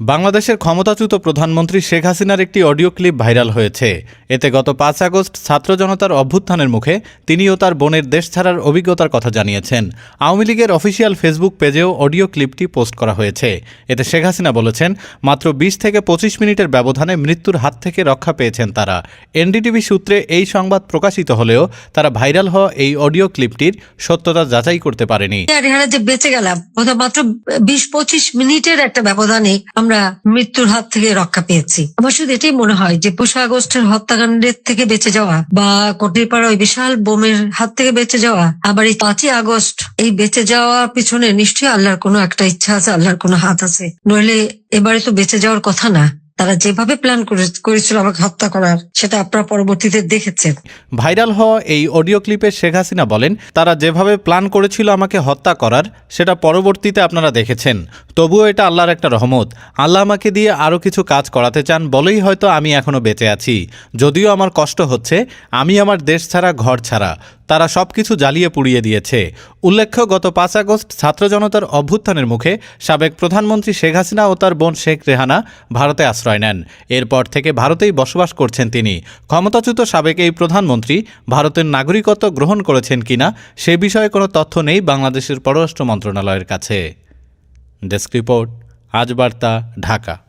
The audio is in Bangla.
বাংলাদেশের ক্ষমতাচ্যুত প্রধানমন্ত্রী শেখ হাসিনার একটি অডিও ক্লিপ ভাইরাল হয়েছে। এতে গত পাঁচ আগস্ট ছাত্র জনতার অভ্যুত্থানের মুখে তিনি ও তার বোনের দেশ ছাড়ার অভিজ্ঞতার কথা জানিয়েছেন। আওয়ামী লীগের অফিসিয়াল ফেসবুক পেজেও অডিও ক্লিপটি পোস্ট করা হয়েছে। এতে শেখ হাসিনা বলেছেন, মাত্র বিশ থেকে পঁচিশ মিনিটের ব্যবধানে মৃত্যুর হাত থেকে রক্ষা পেয়েছেন তারা। এনডিটিভি সূত্রে এই সংবাদ প্রকাশিত হলেও তারা ভাইরাল হওয়া এই অডিও ক্লিপটির সত্যতা যাচাই করতে পারেনি। বেঁচে গেলাম মাত্র বিশ পঁচিশ মিনিটের একটা ব্যবধানে আমরা মৃত্যুর হাত থেকে রক্ষা পেয়েছি। আমার শুধু এটাই মনে হয় যে পুষা আগস্টের হত্যাকাণ্ডের থেকে বেঁচে যাওয়া বা কোটিপাড়া ওই বিশাল বোমের হাত থেকে বেঁচে যাওয়া, আবার এই পাঁচই আগস্ট এই বেঁচে যাওয়া পিছনে নিশ্চয়ই আল্লাহর কোনো একটা ইচ্ছা আছে, আল্লাহর কোনো হাত আছে। নইলে এবারে তো বেঁচে যাওয়ার কথা না। তারা যেভাবে প্ল্যান করেছিল আমাকে হত্যা করার, সেটা আপনারা পরবর্তীতে দেখেছেন। ভাইরাল হওয়া এই অডিও ক্লিপে শেখ হাসিনা বলেন, তারা যেভাবে প্ল্যান করেছিল আমাকে হত্যা করার, সেটা পরবর্তীতে আপনারা দেখেছেন। তবুও এটা আল্লাহর একটা রহমত। আল্লাহ আমাকে দিয়ে আরও কিছু কাজ করাতে চান বলেই হয়তো আমি এখনও বেঁচে আছি। যদিও আমার কষ্ট হচ্ছে, আমি আমার দেশ ছাড়া, ঘর ছাড়া। তারা সব কিছু জ্বালিয়ে পুড়িয়ে দিয়েছে। উল্লেখ্য, গত পাঁচ আগস্ট ছাত্র জনতার অভ্যুত্থানের মুখে সাবেক প্রধানমন্ত্রী শেখ হাসিনা ও তার বোন শেখ রেহানা ভারতে আশ্রয় নেন। এরপর থেকে ভারতেই বসবাস করছেন তিনি। ক্ষমতাচ্যুত সাবেক এই প্রধানমন্ত্রী ভারতের নাগরিকত্ব গ্রহণ করেছেন কিনা সে বিষয়ে কোনো তথ্য নেই বাংলাদেশের পররাষ্ট্র মন্ত্রণালয়ের কাছে। ডেস্ক রিপোর্ট, আজ বার্তা, ঢাকা।